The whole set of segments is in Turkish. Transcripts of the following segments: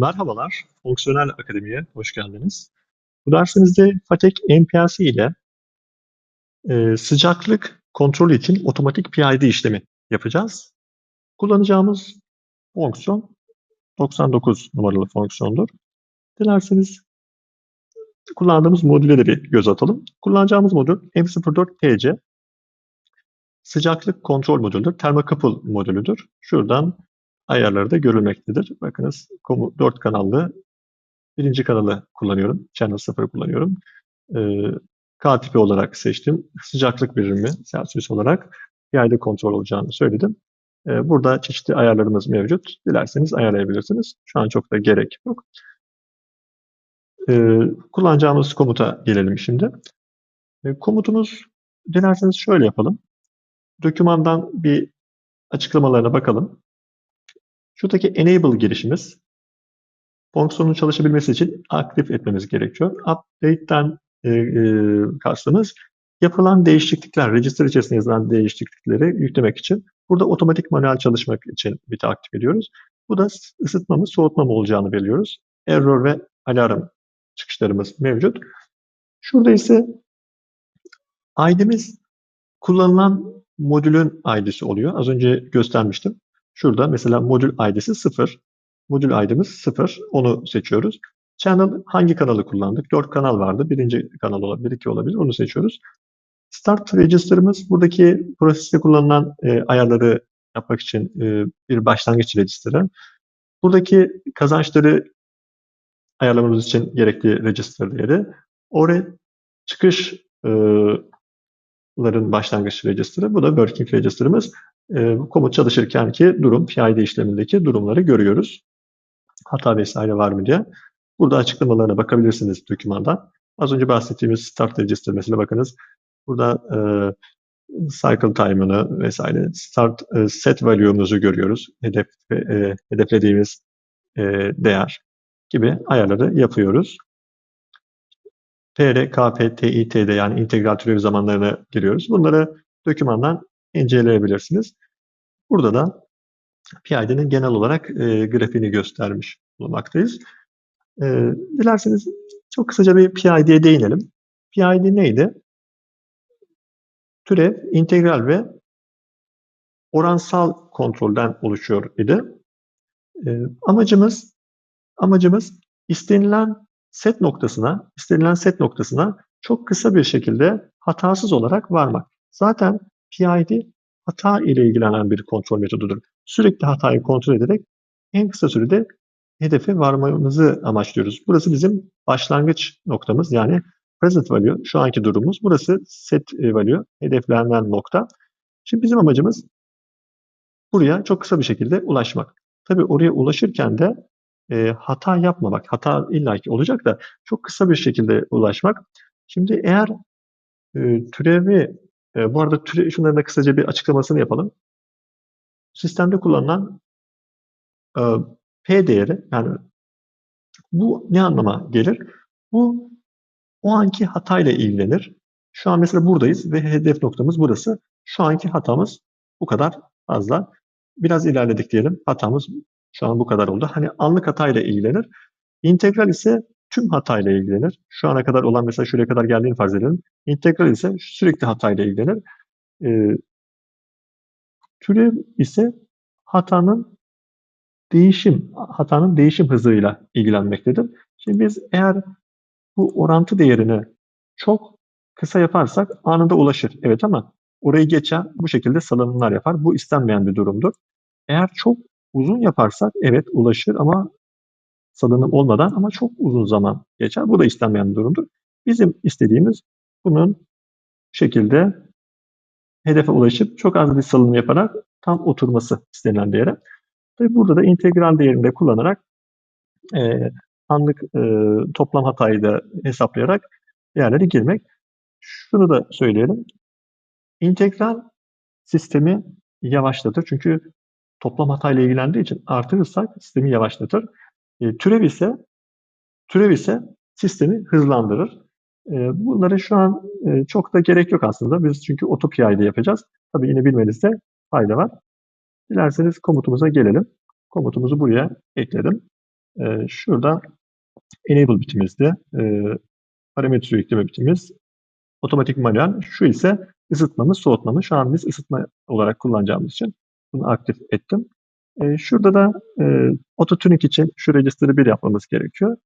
Merhabalar, Fonksiyonel Akademi'ye hoş geldiniz. Bu dersimizde FATEK MPLC ile e, sıcaklık kontrolü için otomatik PID işlemi yapacağız. Kullanacağımız fonksiyon 99 numaralı fonksiyondur. Dilerseniz kullandığımız modüle de bir göz atalım. Kullanacağımız modül M04TC sıcaklık kontrol modülüdür. Thermocouple modülüdür. Şuradan ayarları da görülmektedir. Bakınız 4 kanallı birinci kanalı kullanıyorum. Channel 0 kullanıyorum. Ee, K tipi olarak seçtim. Sıcaklık birimi Celsius olarak yayda kontrol olacağını söyledim. Ee, burada çeşitli ayarlarımız mevcut. Dilerseniz ayarlayabilirsiniz. Şu an çok da gerek yok. Ee, kullanacağımız komuta gelelim şimdi. Ee, komutumuz dilerseniz şöyle yapalım. Dokümandan bir açıklamalarına bakalım. Şuradaki enable girişimiz fonksiyonun çalışabilmesi için aktif etmemiz gerekiyor. Update'den e, e, kastımız yapılan değişiklikler, register içerisinde yazılan değişiklikleri yüklemek için. Burada otomatik manuel çalışmak için bir aktif ediyoruz. Bu da ısıtma mı, soğutma mı olacağını belirliyoruz. Error ve alarm çıkışlarımız mevcut. Şurada ise ID'miz kullanılan modülün ID'si oluyor. Az önce göstermiştim. Şurada mesela modül ID'si 0. Modül ID'miz 0. Onu seçiyoruz. Channel hangi kanalı kullandık? 4 kanal vardı. Birinci kanal olabilir, iki olabilir. Onu seçiyoruz. Start Register'ımız buradaki proseste kullanılan e, ayarları yapmak için e, bir başlangıç register'ı. Buradaki kazançları ayarlamamız için gerekli register değeri. Oraya çıkış e, başlangıç register'ı. Bu da working register'ımız. E, bu komut çalışırken ki durum, PID işlemindeki durumları görüyoruz. Hata vesaire var mı diye. Burada açıklamalarına bakabilirsiniz dokümandan. Az önce bahsettiğimiz start register mesela bakınız. Burada e, cycle time'ını vesaire start e, set value'umuzu görüyoruz. Hedef e, hedeflediğimiz e, değer gibi ayarları yapıyoruz. TR, KP, TİT'de yani integral türev zamanlarına giriyoruz. Bunları dokümandan inceleyebilirsiniz. Burada da PID'nin genel olarak e, grafiğini göstermiş bulunmaktayız. E, dilerseniz çok kısaca bir PID'ye değinelim. PID neydi? Türev, integral ve oransal kontrolden oluşuyor idi. E, amacımız amacımız istenilen set noktasına, istenilen set noktasına çok kısa bir şekilde hatasız olarak varmak. Zaten PID hata ile ilgilenen bir kontrol metodudur. Sürekli hatayı kontrol ederek en kısa sürede hedefe varmamızı amaçlıyoruz. Burası bizim başlangıç noktamız yani present value, şu anki durumumuz. Burası set value, hedeflenen nokta. Şimdi bizim amacımız buraya çok kısa bir şekilde ulaşmak. Tabii oraya ulaşırken de e, hata yapmamak. Hata illaki olacak da çok kısa bir şekilde ulaşmak. Şimdi eğer e, türevi, e, bu arada türe, şunların da kısaca bir açıklamasını yapalım. Sistemde kullanılan e, P değeri, yani bu ne anlama gelir? Bu o anki hatayla ilgilenir. Şu an mesela buradayız ve hedef noktamız burası. Şu anki hatamız bu kadar fazla. Biraz ilerledik diyelim. Hatamız şu an bu kadar oldu. Hani anlık hatayla ilgilenir. İntegral ise tüm hatayla ilgilenir. Şu ana kadar olan mesela şuraya kadar geldiğini farz edelim. İntegral ise sürekli hatayla ilgilenir. Ee, türev ise hatanın değişim, hatanın değişim hızıyla ilgilenmektedir. Şimdi biz eğer bu orantı değerini çok kısa yaparsak anında ulaşır. Evet ama orayı geçen bu şekilde salınımlar yapar. Bu istenmeyen bir durumdur. Eğer çok Uzun yaparsak evet ulaşır ama salınım olmadan ama çok uzun zaman geçer. Bu da istenmeyen bir durumdur. Bizim istediğimiz bunun şekilde hedefe ulaşıp çok az bir salınım yaparak tam oturması istenilen değere. Tabii burada da integral değerini de kullanarak e, anlık e, toplam hatayı da hesaplayarak değerleri girmek. Şunu da söyleyelim. İntegral sistemi yavaşlatır. Çünkü toplam hatayla ilgilendiği için artırırsak sistemi yavaşlatır. E, türev ise türev ise sistemi hızlandırır. E, bunlara şu an e, çok da gerek yok aslında. Biz çünkü otopiyayda yapacağız. Tabii yine bilmenizde fayda var. Dilerseniz komutumuza gelelim. Komutumuzu buraya ekledim. Eee, şurada enable bitimizde e, parametre yükleme bitimiz otomatik manuel. Şu ise ısıtmamız, soğutmamız. Şu an biz ısıtma olarak kullanacağımız için bunu aktif ettim. E, şurada da e, auto tuning için şu register'ı bir yapmamız gerekiyor.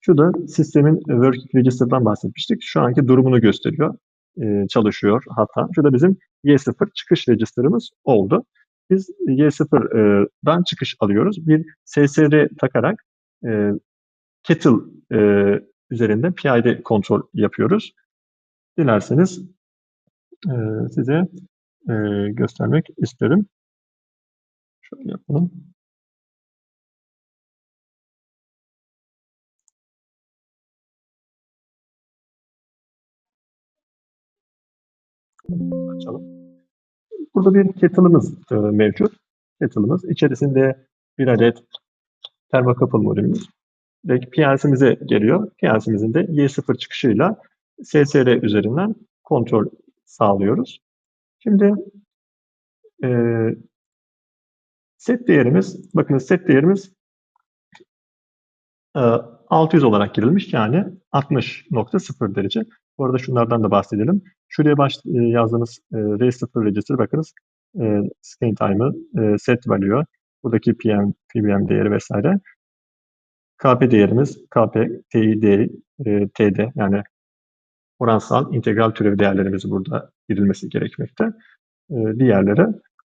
Şurada sistemin working register'dan bahsetmiştik. Şu anki durumunu gösteriyor. E, çalışıyor hatta. Şurada bizim Y0 çıkış register'ımız oldu. Biz Y0'dan çıkış alıyoruz. Bir SSR takarak e, kettle e, üzerinde PID kontrol yapıyoruz. Dilerseniz e, size e, göstermek isterim. Şöyle yapalım. Açalım. Burada bir kettle'ımız e, mevcut. Kettle'ımız. İçerisinde bir adet termokapıl modülümüz. Direkt PLC'mize geliyor. PLC'mizin de Y0 çıkışıyla SSR üzerinden kontrol sağlıyoruz. Şimdi e, set değerimiz, bakın set değerimiz e, 600 olarak girilmiş yani 60.0 derece. Bu arada şunlardan da bahsedelim. Şuraya baş, e, yazdığımız e, R0 register bakınız e, scan time'ı, e, set value, buradaki PM, PBM değeri vesaire. KP değerimiz KP, TID, e, TD yani oransal integral türev değerlerimiz burada girilmesi gerekmekte. E, diğerleri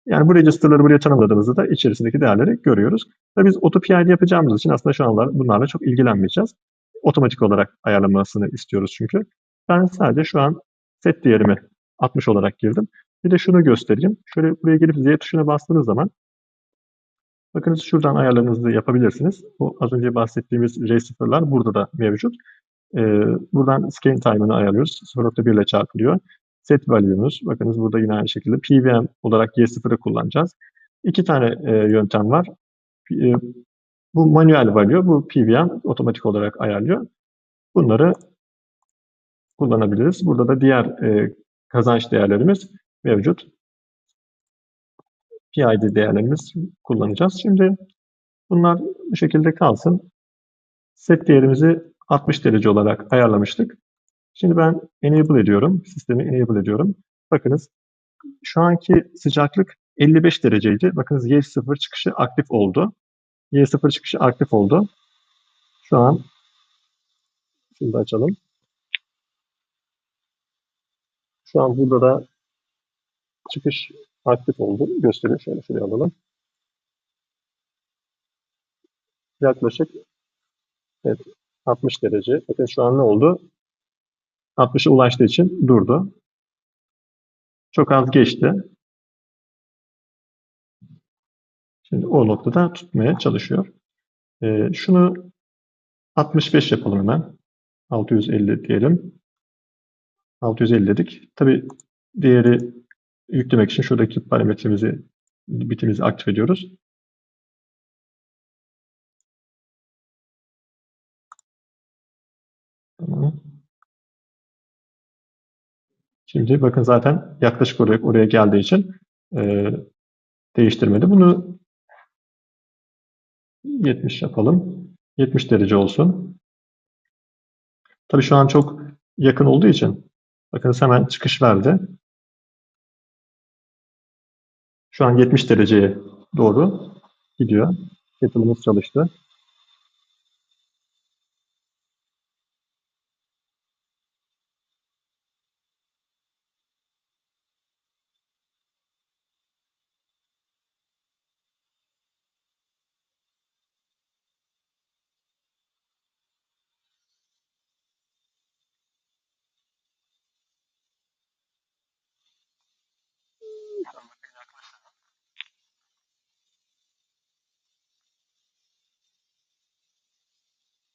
yani bu register'ları buraya tanımladığımızda da içerisindeki değerleri görüyoruz. Ve biz AutoPID yapacağımız için aslında şu anlar bunlarla çok ilgilenmeyeceğiz. Otomatik olarak ayarlamasını istiyoruz çünkü. Ben sadece şu an set değerimi 60 olarak girdim. Bir de şunu göstereyim. Şöyle buraya gelip Z tuşuna bastığınız zaman bakınız şuradan ayarlarınızı yapabilirsiniz. Bu az önce bahsettiğimiz R0'lar burada da mevcut. Ee, buradan scan time'ını ayarlıyoruz. 0.1 ile çarpılıyor. Set value'muz. Bakınız burada yine aynı şekilde PVM olarak Y0'ı kullanacağız. İki tane e, yöntem var. E, bu manuel value, bu PVM otomatik olarak ayarlıyor. Bunları kullanabiliriz. Burada da diğer e, kazanç değerlerimiz mevcut. PID değerlerimiz kullanacağız. Şimdi bunlar bu şekilde kalsın. Set değerimizi 60 derece olarak ayarlamıştık. Şimdi ben enable ediyorum. Sistemi enable ediyorum. Bakınız şu anki sıcaklık 55 dereceydi. Bakınız Y0 çıkışı aktif oldu. Y0 çıkışı aktif oldu. Şu an şunu da açalım. Şu an burada da çıkış aktif oldu. Gösteriyor. Şöyle şuraya alalım. Yaklaşık evet, 60 derece. Bakın şu an ne oldu? 60'a ulaştığı için durdu. Çok az geçti. Şimdi o noktada tutmaya çalışıyor. Ee, şunu 65 yapalım hemen. 650 diyelim. 650 dedik. Tabi değeri yüklemek için şuradaki parametremizi bitimizi aktif ediyoruz. Şimdi bakın zaten yaklaşık olarak oraya geldiği için e, değiştirmedi. Bunu 70 yapalım. 70 derece olsun. Tabii şu an çok yakın olduğu için bakın hemen çıkış verdi. Şu an 70 dereceye doğru gidiyor. Kettle'ımız çalıştı.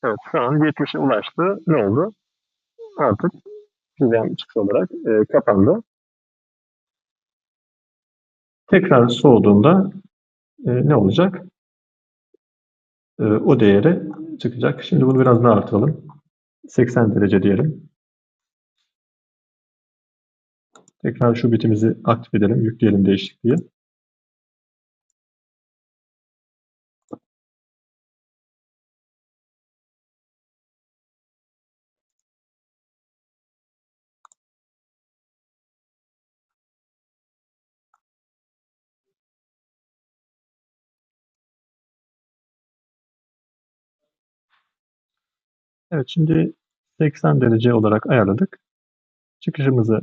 Evet şu an 70'e ulaştı. Ne oldu? Artık PVM çıkış olarak e, kapandı. Tekrar soğuduğunda e, ne olacak? E, o değeri çıkacak. Şimdi bunu biraz daha artıralım. 80 derece diyelim. Tekrar şu bitimizi aktif edelim. Yükleyelim değişikliği. Evet şimdi 80 derece olarak ayarladık. Çıkışımızı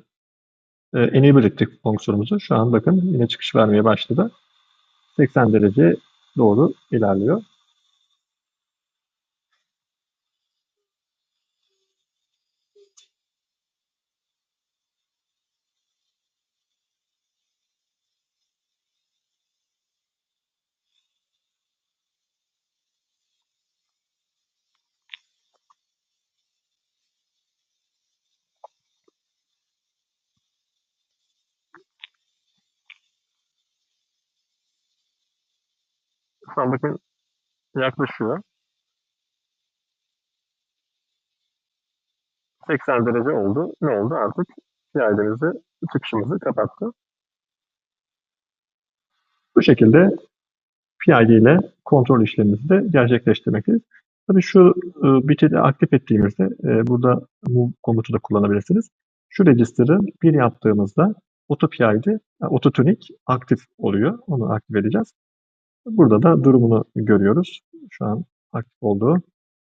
e, enable ettik fonksiyonumuzu. Şu an bakın yine çıkış vermeye başladı. 80 derece doğru ilerliyor. An bakın yaklaşıyor. 80 derece oldu. Ne oldu artık? Piyaydemizi, çıkışımızı kapattı. Bu şekilde PID ile kontrol işlemimizi de gerçekleştirmekteyiz. Tabii şu e, bit'i aktif ettiğimizde e, burada move komutu da kullanabilirsiniz. Şu register'ı bir yaptığımızda auto PID, yani auto tuning aktif oluyor. Onu aktif edeceğiz. Burada da durumunu görüyoruz. Şu an aktif olduğu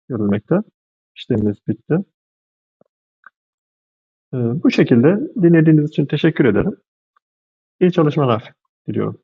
görülmekte. İşlemimiz bitti. E, bu şekilde dinlediğiniz için teşekkür ederim. İyi çalışmalar diliyorum.